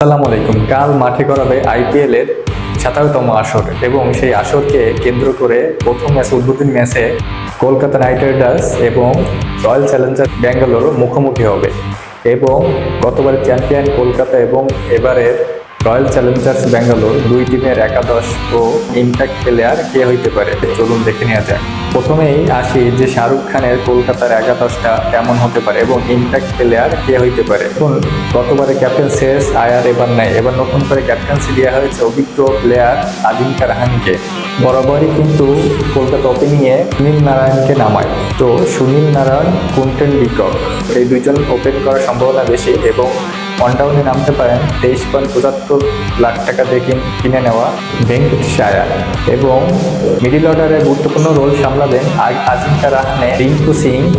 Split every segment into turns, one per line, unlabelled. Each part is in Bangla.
আসসালামু আলাইকুম। কাল মাঠে করাবে আইপিএল এর সাতারোতম আসর এবং সেই আসরকে কেন্দ্র করে প্রথম ম্যাচ, উদ্বোধনী ম্যাচে কলকাতা নাইট রাইডার্স এবং রয়্যাল চ্যালেঞ্জার্স ব্যাঙ্গালোর মুখোমুখি হবে এবং গতবারের চ্যাম্পিয়ন কলকাতা এবং এবারের রয়্যাল চ্যালেঞ্জার্স ব্যাঙ্গালোর দুই টিমের একাদশ ও ইম্প্যাক্ট প্লেয়ার কে হইতে পারে। চলুন দেখে নেওয়া যাক। প্রথমেই আসি যে শাহরুখ খানের কলকাতার একাদশটা কেমন হতে পারে এবং ইম্প্যাক্ট প্লেয়ার কে হইতে পারে। গতবারে ক্যাপ্টেন শেষ, আয়ার এবার নাই। এবার নতুন করে ক্যাপ্টেন্সি দেওয়া হয়েছে অভিজ্ঞ প্লেয়ার আজিঙ্কা রাহানকে বরাবরই কিন্তু কলকাতা ওপেনিংয়ে সুনীল নারায়ণকে নামায়। তো সুনীল নারায়ণ কুন্টেন ডিকক এই দুইজন ওপেন করার সম্ভাবনা বেশি এবং ওয়ানডাউনে নামতে পারেন তেইশ পয়েন্ট পঁচাত্তর লাখ টাকা দিয়ে কিন- নেওয়া ভেঙ্কট সায়া এবং মিডিল অর্ডারে গুরুত্বপূর্ণ রোল সামলাবেন আজিঙ্কা রাহানে, রিঙ্কু সিং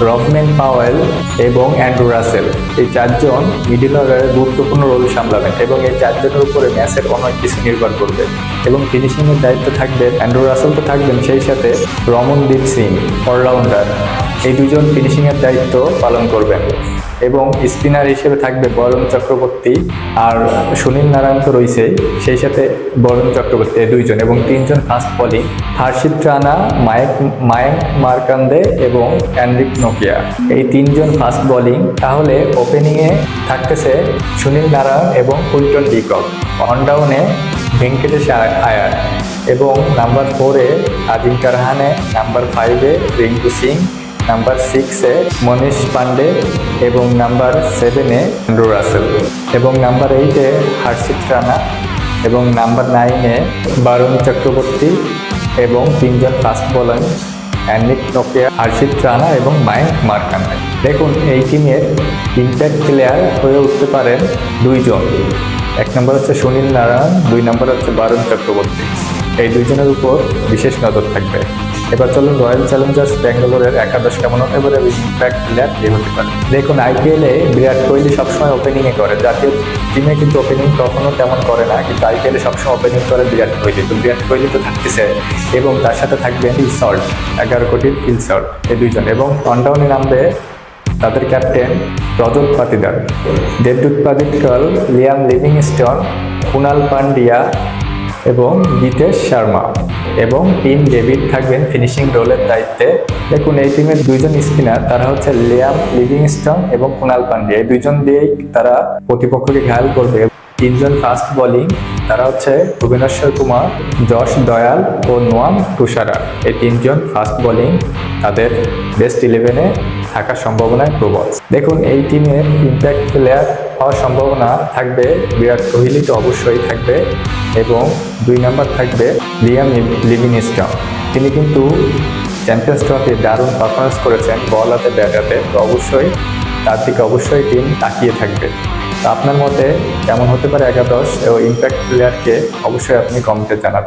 রবম্যান পাওয়েল এবং অ্যান্ড্রু রাসেল। এই চারজন মিডিল অর্ডারে গুরুত্বপূর্ণ রোল সামলাবেন এবং এই চারজনের উপরে ম্যাচের অনেক কিছু নির্ভর করবে। এবং ফিনিশিংয়ের দায়িত্ব থাকবে, অ্যান্ড্রু রাসেল তো থাকবেন, সেই সাথে রমনদীপ সিং, অলরাউন্ডার। এই দুজন ফিনিশিংয়ের দায়িত্ব পালন করবেন। এবং স্পিনার হিসেবে থাকবে বরুণ চক্রবর্তী আর সুনীল নারায়ণ তো রয়েছে সেই সাথে বরুণ চক্রবর্তী দুইজন এবং তিনজন ফাস্ট বলিং হার্ষিত রানা, মায়েক মায়েক মার্কান্দে এবং অ্যান্ড্রিক নোকিয়া। এই তিনজন ফাস্ট বলিং তাহলে ওপেনিংয়ে থাকতেছে সুনীল নারায়ণ এবং কুইন্টন ডিকক। অনডাউনে ভেঙ্কটেশ আয়- আয়ার এবং নাম্বার ফোরে আজিঙ্কা রাহানে নাম্বার ফাইভে রিঙ্কু সিং নাম্বার সিক্সে মনীষ পান্ডে এবং নাম্বার সেভেনে অ্যান্ড্রু রাসেল। এবং নাম্বার এইটে হর্ষিত রানা এবং নাম্বার নাইনে বারুণ চক্রবর্তী এবং তিনজন fast bowler অ্যান্নিক Nokia, Harshit Rana এবং মায়ঙ্ক মার্কান্ডে। দেখুন, এই টিমের ইম্প্যাক্ট প্লেয়ার হয়ে উঠতে পারেন দুইজন। এক নম্বর হচ্ছে সুনীল নারায়ণ, দুই নম্বর হচ্ছে বারুণ চক্রবর্তী। এই দুইজনের উপর বিশেষ নজর থাকবে। এবার চলুন রয়্যাল চ্যালেঞ্জার্স ব্যাঙ্গালোরের একাদশ কেমন হতে পারে? ইম্প্যাক্ট প্লেয়ার কে হতে পারে? দেখুন আইপিএলে বিরাট কোহলি সবসময় ওপেনিংয়ে করে। জাতীয় টিমে কিন্তু ওপেনিং কখনো তেমন করে না। কিন্তু আইপিএলে সবসময় ওপেনিং করে বিরাট কোহলি। তো বিরাট কোহলি তো থাকতেছে। এবং তার সাথে থাকবে ফিল সল্ট এগারো কোটির ফিল সল্ট এই দুইজন। এবং অনডাউনে নামবে তাদের ক্যাপ্টেন রজত পাতিদার। দেবদূত পাদিটকল লিয়াম লিভিংস্টন, কুনাল পান্ডিয়া এবং গীতেশ শর্মা। এবং টিম ডেভিড থাকবেন ফিনিশিং রোলের দায়িত্বে। দেখুন, এই টিমের দুইজন স্পিনার, তারা হচ্ছে লিয়াম লিভিংস্টন এবং কুনাল পান্ডে। এই দুইজন দিয়েই তারা প্রতিপক্ষকে ঘায়াল করবে। তিনজন ফাস্ট বোলিং, তারা হচ্ছে ভুবনেশ্বর কুমার যশ দয়াল ও নোয়াম তুষারা। এই তিনজন ফাস্ট বোলিং তাদের বেস্ট ইলেভেনে থাকার সম্ভাবনায় প্রবল। দেখুন, এই টিমের ইম্প্যাক্ট প্লেয়ার হওয়ার সম্ভাবনা থাকবে। বিরাট কোহলি তো অবশ্যই থাকবে এবং দুই নাম্বার থাকবে লিয়াম লিভিংস্টন তিনি কিন্তু চ্যাম্পিয়ন্স ট্রফি দারুণ পারফরমেন্স করেছেন বল হাতে ব্যাট হাতে। তো অবশ্যই তার দিকে অবশ্যই টিম তাকিয়ে থাকবে। তো আপনার মতে কেমন হতে পারে একাদশ ও ইম্প্যাক্ট প্লেয়ারকে অবশ্যই আপনি কমেন্টে জানাবেন।